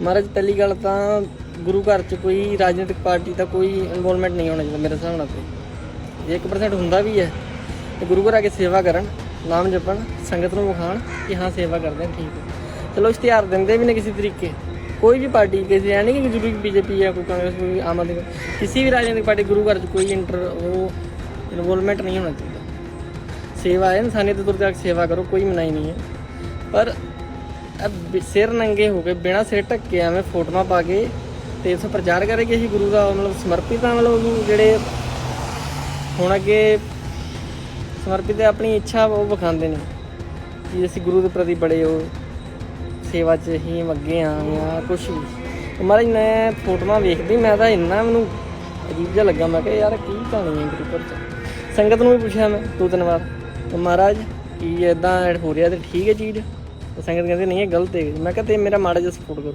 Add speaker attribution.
Speaker 1: ਮਹਾਰਾਜ, ਪਹਿਲੀ ਗੱਲ ਤਾਂ ਗੁਰੂ ਘਰ 'ਚ ਕੋਈ ਰਾਜਨੀਤਿਕ ਪਾਰਟੀ ਦਾ ਕੋਈ ਇਨਵੋਲਵਮੈਂਟ ਨਹੀਂ ਹੋਣਾ ਚਾਹੀਦਾ ਮੇਰੇ ਹਿਸਾਬ ਨਾਲ ਤੇ। ਜੇ 1% ਹੁੰਦਾ ਵੀ ਹੈ, ਤੇ ਗੁਰੂ ਘਰ ਆ ਕੇ ਸੇਵਾ ਕਰਨ, ਨਾਮ ਜਪਣ, ਸੰਗਤ ਨੂੰ ਵਿਖਾਣ ਕਿ ਹਾਂ ਸੇਵਾ ਕਰਦੇ ਹਾਂ, ਠੀਕ ਹੈ। ਚਲੋ ਇਸ਼ਤਿਹਾਰ ਦਿੰਦੇ ਵੀ ਨੇ ਕਿਸੇ ਤਰੀਕੇ। ਕੋਈ ਵੀ ਪਾਰਟੀ, ਕਿਸੇ ਐ ਨਹੀਂ ਕਿ ਜ਼ਰੂਰੀ ਬੀਜੇਪੀ ਹੈ ਕੋਈ ਕਾਂਗਰਸ, ਕੋਈ ਆਮ ਆਦਮੀ ਕਿਸੇ ਵੀ ਰਾਜਨੀਤਿਕ ਪਾਰਟੀ, ਗੁਰੂ ਘਰ 'ਚ ਕੋਈ ਇੰਟਰ ਉਹ ਇਨਵੋਲਵਮੈਂਟ ਨਹੀਂ ਹੋਣਾ ਚਾਹੀਦਾ। ਸੇਵਾ ਹੈ, ਇਨਸਾਨੀਅਤ ਦੇ ਤੌਰ ਤੇ ਸੇਵਾ ਕਰੋ, ਕੋਈ ਮਨਾਹੀ ਨਹੀਂ ਹੈ। ਪਰ ਸਿਰ ਨੰਗੇ ਹੋ ਕੇ ਬਿਨਾ ਸਿਰ ਢੱਕੇ ਐਵੇਂ ਫੋਟੋਆਂ ਪਾ ਕੇ ਤੇ ਇਸ ਪ੍ਰਚਾਰ ਕਰੇ ਕਿ ਅਸੀਂ ਗੁਰੂ ਦਾ ਮਤਲਬ ਸਮਰਪਿਤ ਹਾਂ, ਮਤਲਬ ਉਹਨੂੰ ਜਿਹੜੇ ਹੁਣ ਅੱਗੇ ਸਮਰਪਿਤ ਆਪਣੀ ਇੱਛਾ ਉਹ ਵਿਖਾਉਂਦੇ ਨੇ ਕਿ ਅਸੀਂ ਗੁਰੂ ਦੇ ਪ੍ਰਤੀ ਬੜੇ ਉਹ ਸੇਵਾ 'ਚ ਹੀ ਅੱਗੇ ਆ ਜਾਂ ਕੁਝ ਵੀ। ਮਹਾਰਾਜ, ਮੈਂ ਫੋਟੋਆਂ ਵੇਖਦੀ, ਮੈਂ ਤਾਂ ਇੰਨਾ ਮੈਨੂੰ ਅਜੀਬ ਜਿਹਾ ਲੱਗਾ, ਮੈਂ ਕਿਹਾ ਯਾਰ ਕੀ ਕਹਾਣੀ ਹੈ ਗੁਰੂ ਪਰ ਸੰਗਤ ਨੂੰ ਵੀ ਪੁੱਛਿਆ ਮੈਂ ਦੋ ਤਿੰਨ ਵਾਰ। ਤੇ ਮਹਾਰਾਜ, ਕੀ ਇਦਾਂ ਹੋ ਰਿਹਾ ਤੇ ਠੀਕ ਹੈ ਚੀਜ਼? ਸੰਗਤ ਕਹਿੰਦੇ ਨਹੀਂ ਇਹ ਗਲਤ ਹੈ। ਮੈਂ ਕਿਹਾ ਤੇ ਮੇਰਾ ਮਾੜਾ ਜਿਹਾ ਸਪੋਰਟ ਕਰੋ।